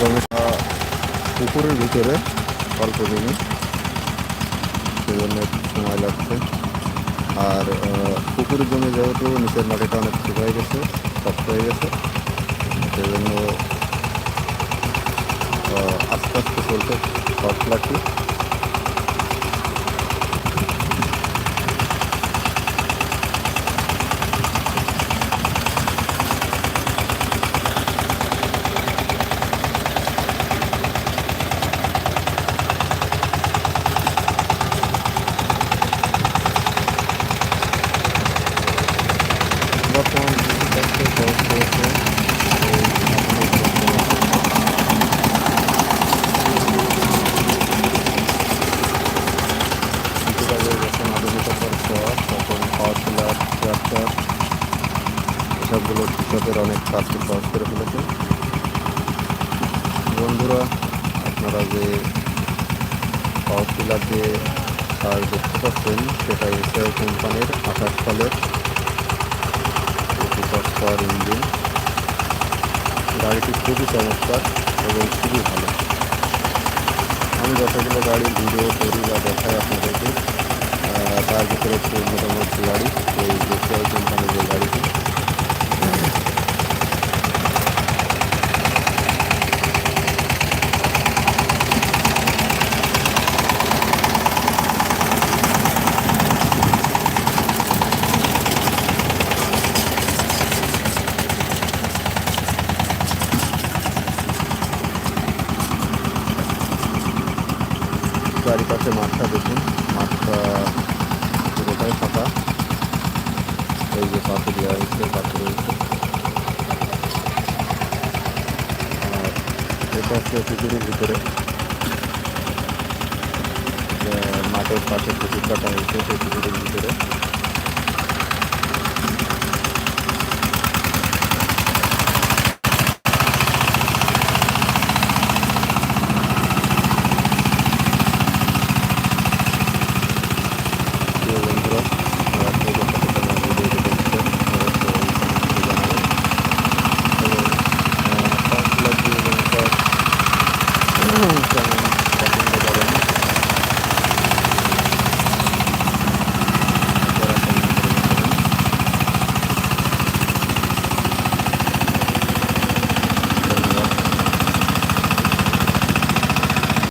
জমিটা পুকুরের ভিতরে অল্প জমি সেজন্য একটু সময় লাগছে। আর পুকুরের জমি যেহেতু নিচের মাটিটা অনেক ঠিক হয়ে গেছে সফট হয়ে গেছে, সেজন্য আস্তে আস্তে চলতে শর্ট লাগছে পাওয়ার টিলার ট্রাক্টর এসবগুলো কৃষকের অনেক কাজকে সহজ করে ফেলেছে বন্ধুরা, আপনারা যে পাওয়ার টিলার যে সার দেখতে পাচ্ছেন সেটা এসআই কোম্পানির সালের পঁচিশ পাওয়ার ইঞ্জিন। গাড়িটি খুবই চমৎকার এবং খুবই ভালো। আমি যতগুলো গাড়ি ভিডিও করি বা দেখাই আপনাদেরকে তার ভিতরে একটু মোটামুটি গাড়ি। এই দেশিয়াই কোম্পানির যে গাড়িটি চারিপাশে মাঠটা দেখুন। মাঠটা পুরোটাই ফাঁকা। এই যে পাথর দেওয়া হয়েছে, পাথর হয়েছে। আর এটা হচ্ছে পুকুরের ভিতরে। মাঠের পাশে পুকুর কাটা হয়েছে, সেই পুকুরের ভিতরে। nunca, mano.